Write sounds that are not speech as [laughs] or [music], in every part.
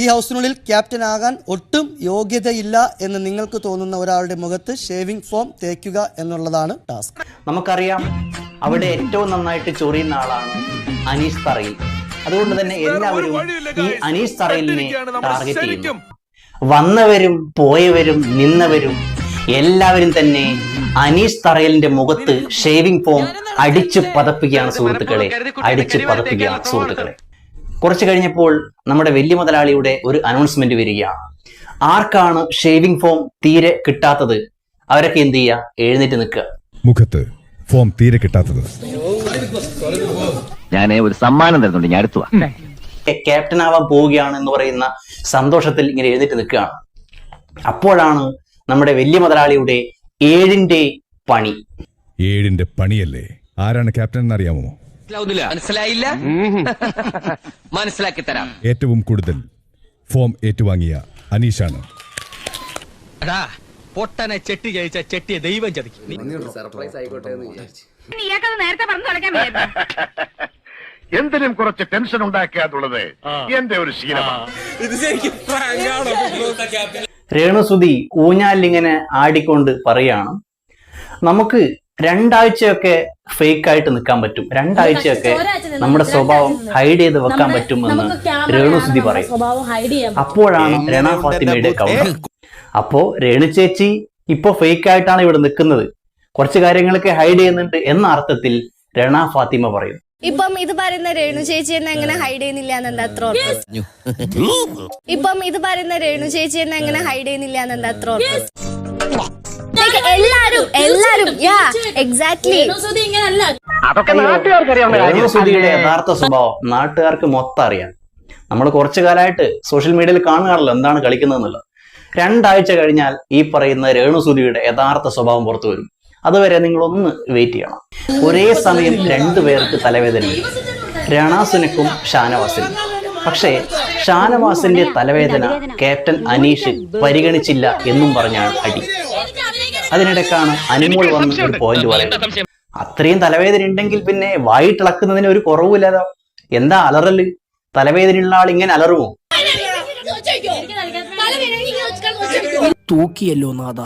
ഈ ഹൗസിനുള്ളിൽ ക്യാപ്റ്റൻ ആകാൻ ഒട്ടും യോഗ്യതയില്ല എന്ന് നിങ്ങൾക്ക് തോന്നുന്ന ഒരാളുടെ മുഖത്ത് ഷേവിംഗ് ഫോം തേക്കുക എന്നുള്ളതാണ് ടാസ്ക്. നമുക്കറിയാം അവിടെ ഏറ്റവും നന്നായിട്ട് ചൊറിയുന്ന ആളാണ് അനീഷ് തറയിൽ. അതുകൊണ്ട് തന്നെ എല്ലാവരും ഈ അനീഷ് തറയിലിനെ ടാർഗറ്റ് ചെയ്യുന്നു. വന്നവരും പോയവരും നിന്നവരും എല്ലാവരും തന്നെ അനീഷ് തറയലിന്റെ മുഖത്ത് ഷേവിംഗ് ഫോം അടിച്ചു പതപ്പിക്കുകയാണ് സുഹൃത്തുക്കളെ. അടിച്ചു പതപ്പിക്കുകയാണ് സുഹൃത്തുക്കളെ. കുറച്ച് കഴിഞ്ഞപ്പോൾ നമ്മുടെ വലിയ മുതലാളിയുടെ ഒരു അനൗൺസ്മെന്റ് വരികയാണ് ആർക്കാണ് ഷേവിംഗ് ഫോം തീരെ കിട്ടാത്തത്? അവരൊക്കെ എന്ത് ചെയ്യുക എഴുന്നേറ്റ് നിൽക്കുക. മുഖത്ത് ഫോം തീരെ കിട്ടാത്തത്. ഞാൻ ഒരു സമ്മാനം തരുന്നുണ്ട്. ഞാൻ അടുത്തു ക്യാപ്റ്റൻ ആവാൻ പോവുകയാണ് എന്ന് പറയുന്ന സന്തോഷത്തിൽ ഇങ്ങനെ എഴുന്നേറ്റ് നിൽക്കുകയാണ്. അപ്പോഴാണ് നമ്മുടെ വലിയ മുതലാളിയുടെ ഏഴിന്റെ പണി. ഏഴിന്റെ പണിയല്ലേ? ആരാണ് ക്യാപ്റ്റൻ എന്ന് അറിയാമോ മനസ്സിലായില്ല? [laughs] മനസ്സിലാക്കി തരാം. ഏറ്റവും കൂടുതൽ ഫോം ഏറ്റുവാങ്ങിയ അനീഷാണ്. എടാ പൊട്ടനെ ചെട്ടി ജയിച്ച ചെട്ടിയെ ദൈവം ചതിക്കും. നീയാക്കത് നേരത്തെ പറഞ്ഞു തുടങ്ങാൻ [laughs] എന്തിനും കുറച്ച് ടെൻഷൻ ഉണ്ടാക്കാന്നുള്ളത് എന്റെ ഒരു ശീലമാണ് രേണുസുതി ഊഞ്ഞാലിങ്ങനെ ആടിക്കൊണ്ട് പറയാണ്. നമുക്ക് രണ്ടാഴ്ചയൊക്കെ ഫേക്ക് ആയിട്ട് നിൽക്കാൻ പറ്റും. രണ്ടാഴ്ചയൊക്കെ നമ്മുടെ സ്വഭാവം ഹൈഡ് ചെയ്ത് വെക്കാൻ പറ്റുമെന്ന് രേണുസുതി പറയും. സ്വഭാവം ഹൈഡ് ചെയ്യാൻ അപ്പോഴാണ് രണ ഫാത്തിമയുടെ കൗണ്ടർ അപ്പോ രേണു ചേച്ചി ഇപ്പൊ ഫേക്ക് ആയിട്ടാണ് ഇവിടെ നിൽക്കുന്നത്. കുറച്ച് കാര്യങ്ങളൊക്കെ ഹൈഡ് ചെയ്യുന്നുണ്ട് എന്ന അർത്ഥത്തിൽ രണ ഫാത്തിമ പറയും. ഇപ്പം ഇത് പറയുന്ന രേണു ചേച്ചി എന്നെ എങ്ങനെ ഹൈഡ് ചെയ്യുന്നില്ല എന്നെന്താ അത്ര ഇപ്പം ഇത് പറയുന്ന രേണു ചേച്ചി എന്നെ എങ്ങനെ ഹൈഡ് ചെയ്യുന്നില്ല എന്നെന്താ അത്ര എല്ലാരും എല്ലാരും യാ എക്സാക്ട്ലി ഇങ്ങനല്ല അതൊക്കെ നാട്ടുകാർക്കറിയാവുന്ന യഥാർത്ഥ സ്വഭാവം നാട്ടുകാർക്ക് മൊത്തം അറിയാം. നമ്മൾ കുറച്ചു കാലമായിട്ട് സോഷ്യൽ മീഡിയയിൽ കാണുകയാണല്ലോ എന്താണ് കളിക്കുന്നതെന്നുള്ളത്. രണ്ടാഴ്ച കഴിഞ്ഞാൽ ഈ പറയുന്ന രേണുസുതിയുടെ യഥാർത്ഥ സ്വഭാവം പുറത്തു വരും. അതുവരെ നിങ്ങൾ ഒന്ന് വെയിറ്റ് ചെയ്യണം. ഒരേ സമയം രണ്ടു പേർക്ക് തലവേദന രണാസുനക്കും ഷാനവാസിനും. പക്ഷേ ഷാനവാസിന്റെ തലവേദന ക്യാപ്റ്റൻ അനീഷ് പരിഗണിച്ചില്ല എന്നും പറഞ്ഞാണ് അടി. അതിനിടയ്ക്കാണ് അനിമോൾ വന്ന് ഒരു പോയിന്റ് പറയുന്നത് അത്രയും തലവേദന ഉണ്ടെങ്കിൽ പിന്നെ വായിട്ടിളക്കുന്നതിന് ഒരു കുറവുമില്ലാതെ എന്താ അലറൽ? തലവേദനയുള്ള ആൾ ഇങ്ങനെ അലറുമോ? തൂക്കിയല്ലോ നാഥ.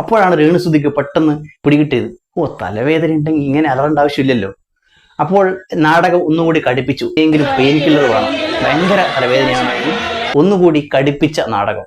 അപ്പോഴാണ് രേണുസുതിക്ക് പെട്ടെന്ന് പിടികിട്ടിയത്. ഓ തലവേദന ഉണ്ടെങ്കിൽ ഇങ്ങനെ അലറേണ്ട ആവശ്യമില്ലല്ലോ. അപ്പോൾ നാടകം ഒന്നുകൂടി കടുപ്പിച്ചു. എങ്കിലും പെയിൻ കില്ലർ വേണം ഭയങ്കര തലവേദനയാണ്. ഒന്നുകൂടി കടുപ്പിച്ച നാടകം.